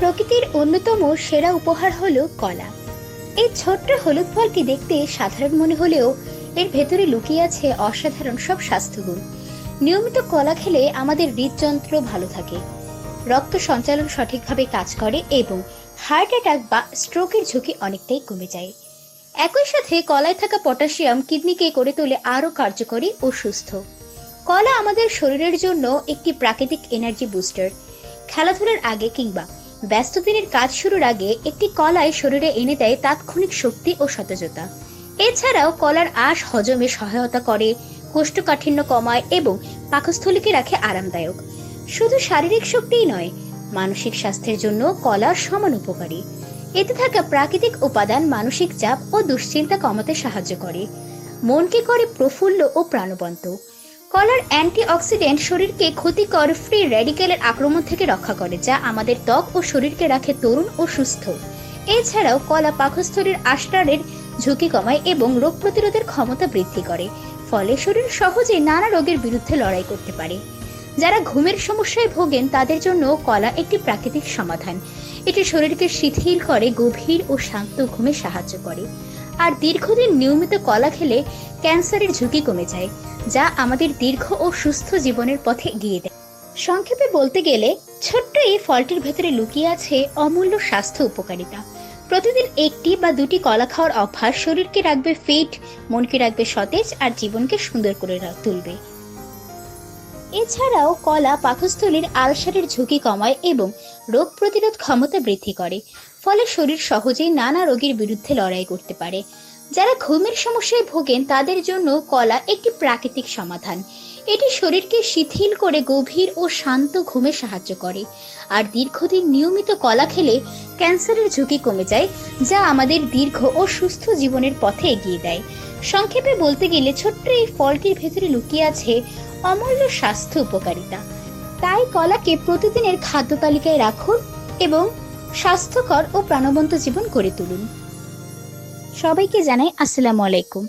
প্রকৃতির অন্যতম সেরা উপহার হলো কলা। এই ছোট্ট হলুদ ফলটি দেখতে সাধারণ মনে হলেও এর ভেতরে লুকিয়ে আছে অসাধারণ সব স্বাস্থ্যগুণ। নিয়মিত কলা খেলে আমাদের হৃদযন্ত্র ভালো থাকে। রক্ত সঞ্চালন সঠিকভাবে কাজ করে এবং হার্ট অ্যাটাক বা স্ট্রোকের ঝুঁকি অনেকটাই কমে যায়। একই সাথে কলায় থাকা পটাশিয়াম কিডনিকে করে তোলে আরও কার্যকরী ও সুস্থ। কলা আমাদের শরীরের জন্য একটি প্রাকৃতিক এনার্জি বুস্টার। খেলাধুলার আগে কিংবা ব্যস্ত দিনের কাজ শুরুর আগে একটি কলাই শরীরে এনে দেয় তাৎক্ষণিক শক্তি ও সতেজতা। এছাড়াও কলার আঁশ হজমে সহায়তা করে, কোষ্ঠকাঠিন্য কমায় এবং পাকস্থলীকে রাখে আরামদায়ক। শুধু শারীরিক শক্তিই নয়, মানসিক স্বাস্থ্যের জন্য কলা সমান উপকারী। এতে থাকা প্রাকৃতিক উপাদান মানসিক চাপ ও দুশ্চিন্তা কমাতে সাহায্য করে। মনকে করে প্রফুল্ল ও প্রাণবন্ত। কলার অ্যান্টিঅক্সিডেন্ট শরীরকে ক্ষতিকর ফ্রি র্যাডিক্যালের আক্রমণ থেকে রক্ষা করে, যা আমাদের ত্বক ও শরীরকে রাখে তরুণ ও সুস্থ। এছাড়াও কলা পাকস্থলীর আষ্টারের ঝুঁকি কমায় এবং রোগ প্রতিরোধের ক্ষমতা বৃদ্ধি করে, ফলে শরীর সহজেই নানা রোগের বিরুদ্ধে লড়াই করতে পারে। যারা ঘুমের সমস্যায় ভোগেন, তাদের জন্য কলা একটি প্রাকৃতিক সমাধান। এটি শরীরকে শিথিল করে, গভীর ও শান্ত ঘুমে সাহায্য করে। আর দীর্ঘদিন নিয়মিত কলা খেলে ক্যান্সারের ঝুঁকি কমে যায়, যা আমাদের দীর্ঘ ও সুস্থ জীবনের পথে গিয়ে দেয়। সংক্ষেপে বলতে গেলে, ছোট্ট এই ফলটির ভেতরে লুকিয়ে আছে অমূল্য স্বাস্থ্য উপকারিতা। প্রতিদিন একটি বা দুটি কলা খাওয়ার অভ্যাস শরীরকে রাখবে ফিট মনকে রাখবে সতেজ, আর জীবনকে সুন্দর করে তুলবে। এছাড়াও কলা পাকস্থলীর আলসারের ঝুঁকি কমায় এবং রোগ প্রতিরোধ ক্ষমতা বৃদ্ধি করে, ফলে শরীর সহজেই নানা রোগের বিরুদ্ধে লড়াই করতে পারে। যারা ঘুমের সমস্যায় ভোগেন, তাদের জন্য কলা একটি প্রাকৃতিক সমাধান। এটি শরীরকে শিথিল করে গভীর ও শান্ত ঘুমে সাহায্য করে। আর দীর্ঘদিন নিয়মিত কলা খেলে ক্যান্সারের ঝুঁকি কমে যায়, যা আমাদের দীর্ঘ ও সুস্থ জীবনের পথে এগিয়ে দেয়। সংক্ষেপে বলতে গেলে ছোট্ট এই ফলটির ভেতরে লুকিয়ে আছে অমূল্য স্বাস্থ্য উপকারিতা। তাই কলাকে প্রতিদিনের খাদ্য তালিকায় রাখুন এবং স্বাস্থ্যকর ও প্রাণবন্ত জীবন গড়ে তুলুন। সবাইকে জানাই আসসালামু আলাইকুম।